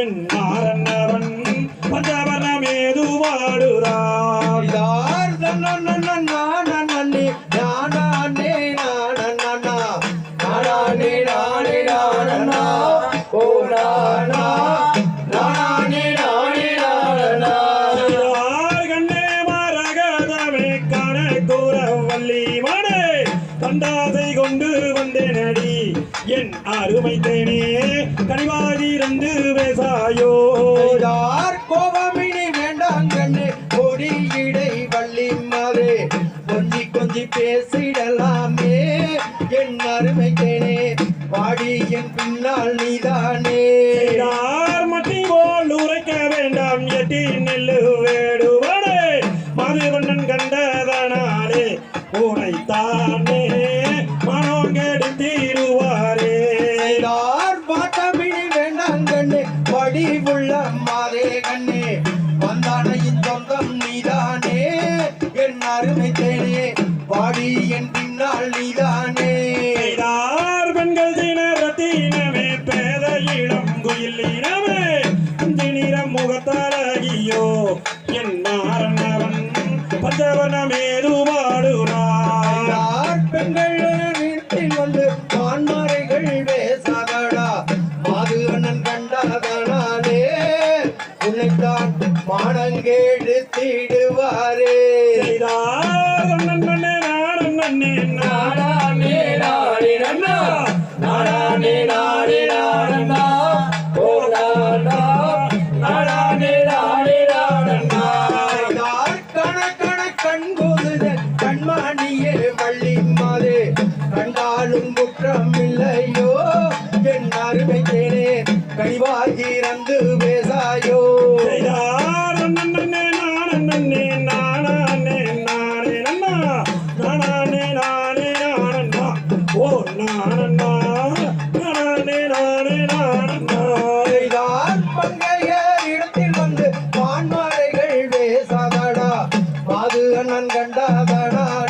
என் நாரண்ணவன் பஞ்சவர்ணமேது வாடுறான் யார் நானே நானே நானே நானே நானே நானே ஓ நானா நானே நானே நானா செய்தார் கண்ணே மரகதமே கண கூற வள்ளி மனே கண்டாசை கொண்டு வந்தேனடி என் அருமை தேனே கனிவாதிரந்து பேசாயோ யார் கோபமினி வேண்டாம் கண்ணு கொடியிடை வள்ளி மாறே. கொஞ்சி கொஞ்சி பேசிடலாமே என் அருமை தேனே பாடி என் பின்னால் நீதானே. யார் மட்டி போல் உரைக்க வேண்டாம் எட்டி நெல்லு வேடுவனே. மதுவண்ணன் கண்டதனாலே உனைத்தானே பெண்கள் தின ரத்தினமே பேத இளம் குயில் இனமே குஞ்சி நிறம் முகத்தழகியோ என் நாரணவன் பஞ்சவனமேது பாடுறான் யார் பெண்கள் வீட்டில் வந்து மான்மாரைகள் பேசாதடா மாது அண்ணன் கண்டாதனாலே உன்னைத்தான் மானங்கேடு தீடுவாரே. செய்தார் நன்னே நாடன்னே நாடானே நாடே அழிமாதே கண்டாலும் குற்றம் இல்லையோ என் அருமை தேனே கனிவாகி ரந்து பேசாயோ? ஓ நானண்ணா. கண்டாதடா.